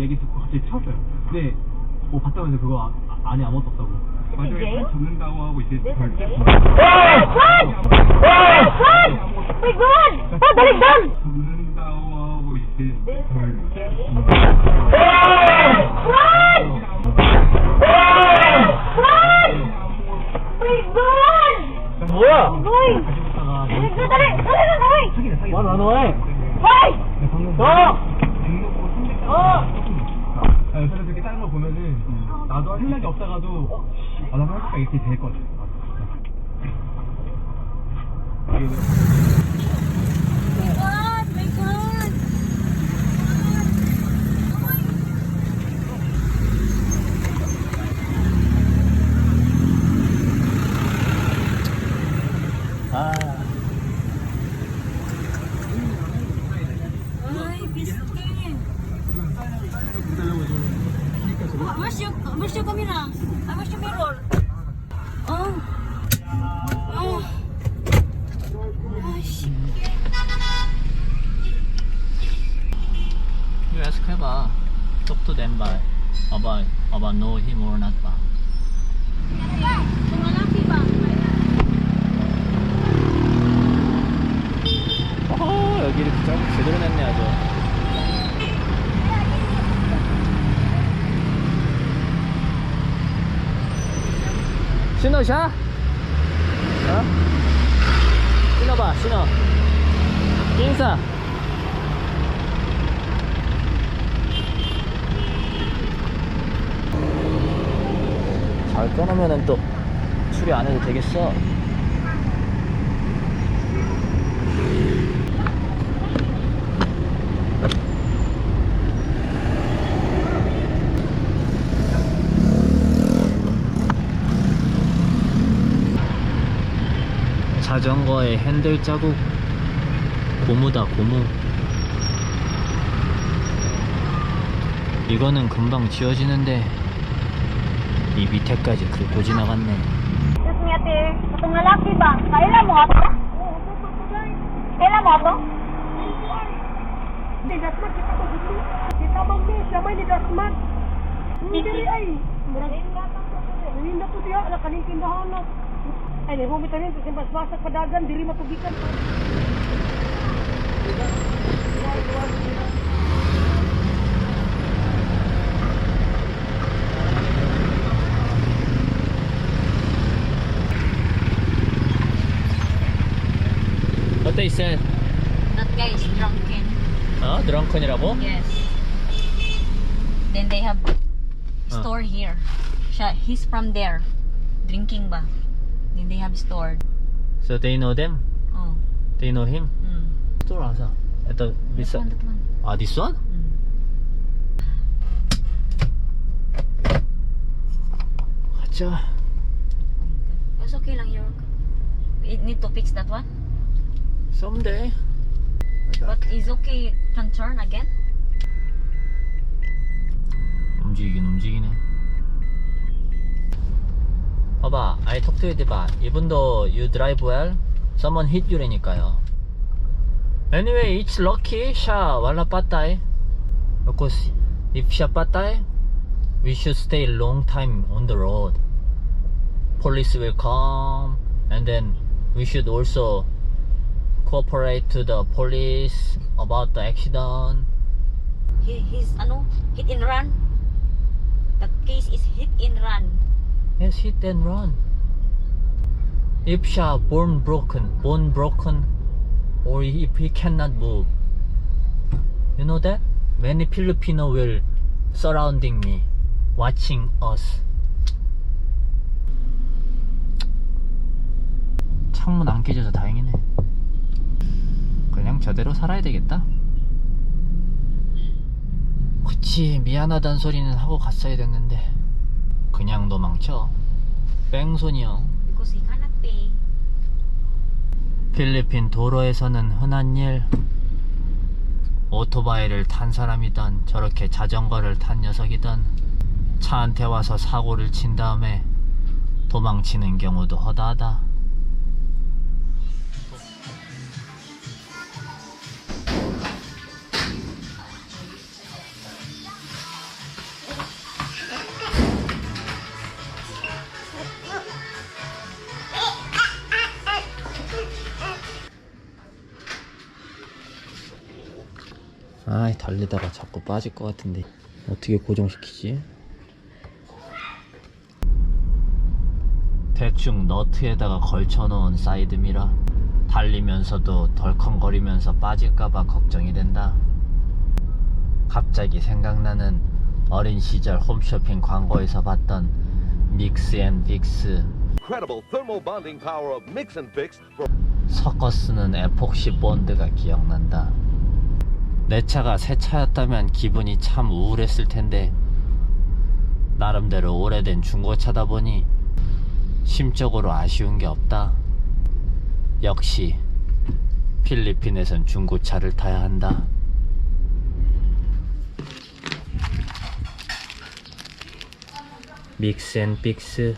얘기 듣고 갑자기 찾았어요. 근데 뭐 봤다면서 그거 아- 아- 안에 아무것도 없다고. 맞아요. 팔 접는다고 하고 이제! Run! My God! Oh, dali, down! 접는다고 하고 이제 별 Run! Run! My God! 뭐야? Boy! 가지고 있다가 Dali, dali, dali, dali, dali! 사기네 사기. 와 나너 해. Hoy! 네, 방금 어! 생각이 없다가도 어? 아 나도 할까 이렇게 될 것 같아. 아. Ah, your mirror? Oh. Oh. Ay, shit. You ask 해봐. About about know him or not 봐. Kung lalaki ba? 어 여기 이렇게 잘 제대로 냈네 아주. 신호샤? 어? 신호봐 신호. 인사. 잘 끊으면은 또 수리 안 해도 되겠어. 자전거의 핸들 자국 고무다 고무 이거는 금방 지워지는데 이 밑에까지 긁고 지나갔네 Excuse me, ate. Itong lalaki ba? Kailan mo ato? Kailan mo ato? Hindi, dasmat kita ko dito. Kita bang ni, samay ni dasmat. Hindi ay. Hindi ko diya, ala kaning tindahan na. Ay, ni bumita rin, kasi mas masak padagan, diri matugikan. What they said? That guy is drunken. 어? 드렁큰이라고? Yes. Then they have store here. Siya, he's from there. Drinking ba? Then they have store. So they know them? Oh. They know him? Mm. 또 알아서 ito That this one, that one. 아 this one? Mm. 가자 It's okay lang, York. We need to fix that one. someday But is okay can turn again? 움직이긴 움직이네 봐봐 I talk to you 봐 even though you drive well someone hit you라니까요 anyway it's lucky 샤 왈라 빠따이 because if 샤 빠따이 we should stay long time on the road police will come and then we should also cooperate to the police about the accident He, he's ano, hit and run. The case is hit and run. Yes, hit and run. If Sha bone broken, bone broken, or if he cannot move, you know that many Filipino will surrounding me, watching us. 창문 안 깨져서 다행이네. 그냥 저대로 살아야 되겠다. 그치 미안하단 소리는 하고 갔어야 됐는데 그냥 도망쳐. 뺑소니요. 필리핀 도로에서는 흔한 일. 오토바이를 탄 사람이든 저렇게 자전거를 탄 녀석이든 차한테 와서 사고를 친 다음에 도망치는 경우도 허다하다 아이 달리다가 자꾸 빠질 것 같은데 어떻게 고정시키지? 대충 너트에다가 걸쳐놓은 사이드미러 달리면서도 덜컹거리면서 빠질까봐 걱정이 된다 갑자기 생각나는 어린 시절 홈쇼핑 광고에서 봤던 믹스 앤 빅스 섞어 쓰는 에폭시 본드가 기억난다. 내 차가 새 차였다면 기분이 참 우울했을 텐데 나름대로 오래된 중고차다 보니 심적으로 아쉬운 게 없다. 역시 필리핀에선 중고차를 타야 한다. 믹스 앤 빅스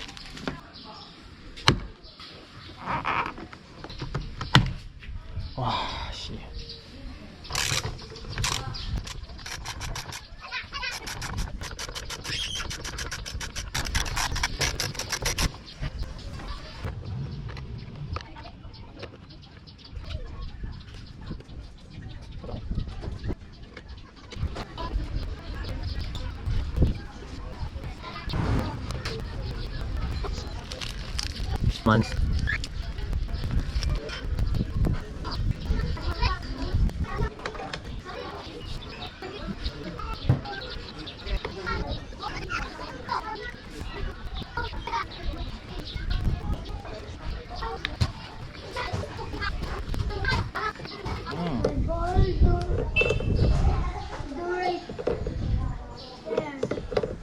만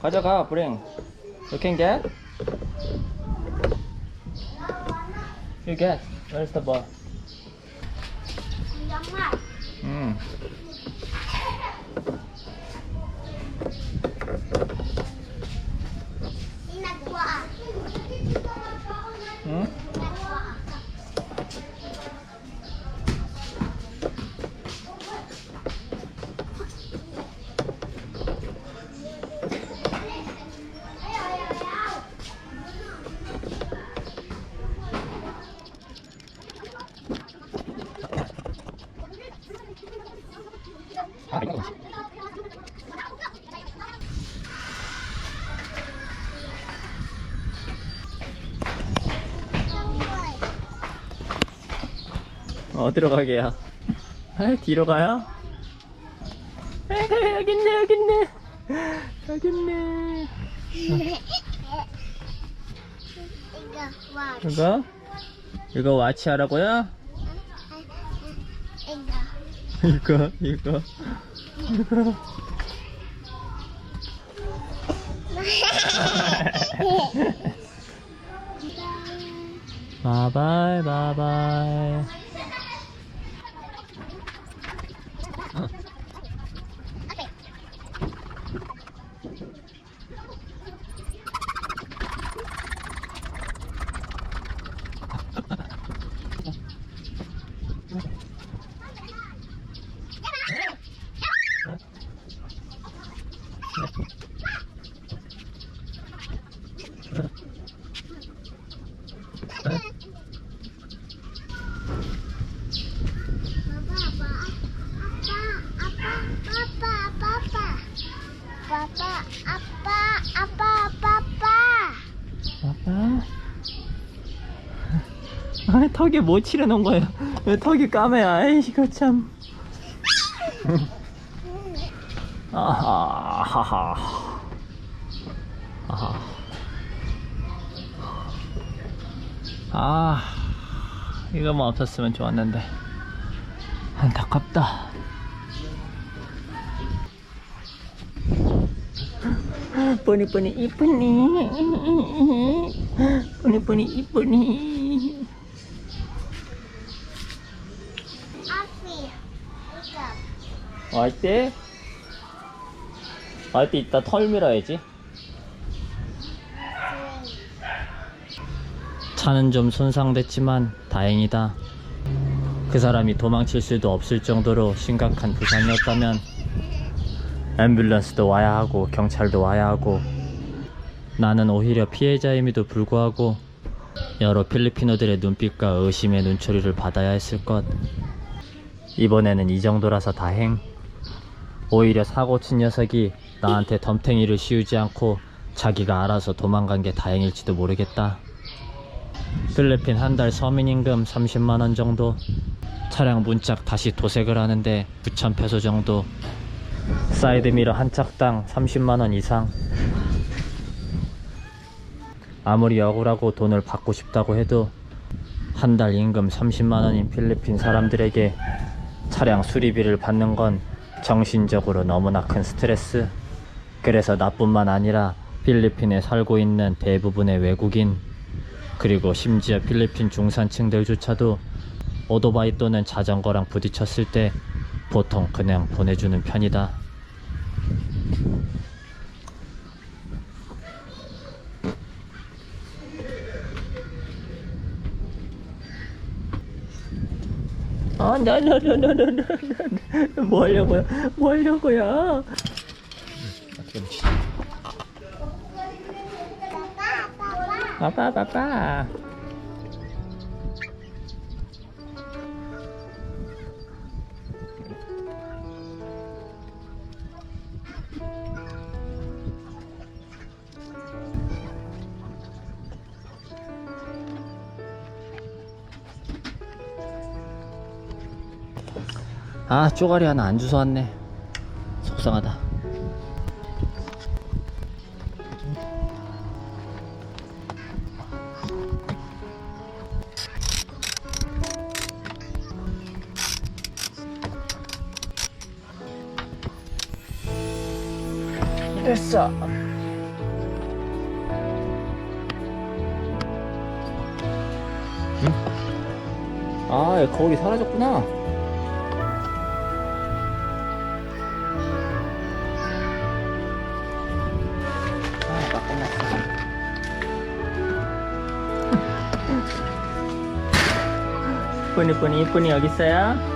가져가 브링 You can get? You get Where's the ball? 음. 어디로 가게야? 아, 뒤로 가요? 아이고, 여기 있네, 여기 있네. 여기 있네. 이거? 이거 와치 하라고요? 이거, 이거. 이거. 바이바이, 바이바이. Papa, apa, apa, papa. 아빠? 아, 턱에 뭐 칠해놓은 거야? 왜 턱이 까매? 아이, 이거 참. 아하, 하하. 아하. 아, 이거만 없었으면 좋았는데. 안타깝다. 뿌니 뿌니 이쁘니 뿌니 뿌니 이쁘니. 왔대? 왔대 이따 털 밀어야지 차는 좀 손상됐지만 다행이다 그 사람이 도망칠 수도 없을 정도로 심각한 부상이었다면 앰뷸런스도 와야 하고 경찰도 와야 하고 나는 오히려 피해자임에도 불구하고 여러 필리피노들의 눈빛과 의심의 눈초리를 받아야 했을 것 이번에는 이 정도라서 다행 오히려 사고 친 녀석이 나한테 덤탱이를 씌우지 않고 자기가 알아서 도망간 게 다행일지도 모르겠다. 필리핀 한 달 서민임금 30만원 정도, 차량 문짝 다시 도색을 하는데 9,000페소 정도, 사이드미러 한 짝당 30만원 이상. 아무리 억울하고 돈을 받고 싶다고 해도 한 달 임금 30만원인 필리핀 사람들에게 차량 수리비를 받는 건 정신적으로 너무나 큰 스트레스. 그래서 나뿐만 아니라 필리핀에 살고 있는 대부분의 외국인, 그리고 심지어 필리핀 중산층들조차도 오토바이 또는 자전거랑 부딪혔을 때 보통 그냥 보내주는 편이다. 아, 나, 나, 나, 나, 나, 나, 나, 뭐 하려고요? 뭐 하려고요? 아빠, 아빠. 아, 쪼가리 하나 안 주워 왔네. 속상하다. 됐어. 응? 아, 거기 사라졌구나. 뿌니 뿌니 뿌니 여기 있어요?